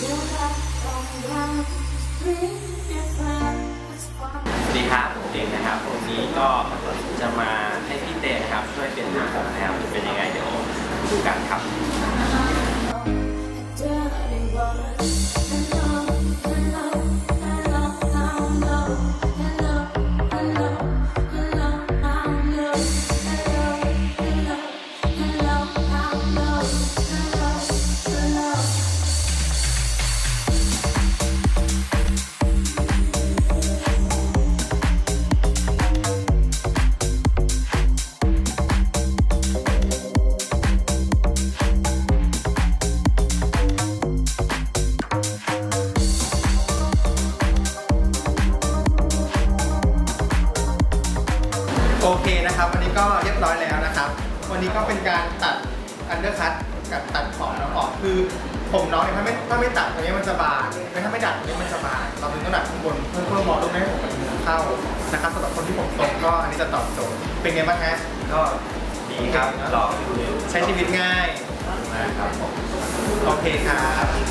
สวัสดีครับผมเด็กนะครับวันนี้ก็จะมาให้พี่เต้นะครับ ช่วยเป็นหางนะครับจะเป็นยังไงเดี๋ยวดูกันครับโอเคนะครับวันนี้ก็เรียบร้อยแล้วนะครับ วันนี้ก็เป็นการตัดอันเดอร์คัตกับตัดขอบแล้วออกคือผมน้องเนี่ยถ้าไม่ถ้าไม่ตัดตรงนี้มันจะบานไม่ถ้าไม่ดัดตรงนี้มันจะบานเราถึงต้องดัดข้างบนเพื่อเพื่อมองรูปให้ผมมันเข้านะครับสำหรับคนที่ผมตรงก็อันนี้จะตอบโจทย์เป็นไงบ้างฮะก็ดีครับลองดูใช้ชีวิตง่ายนะครับผมโอเคครับ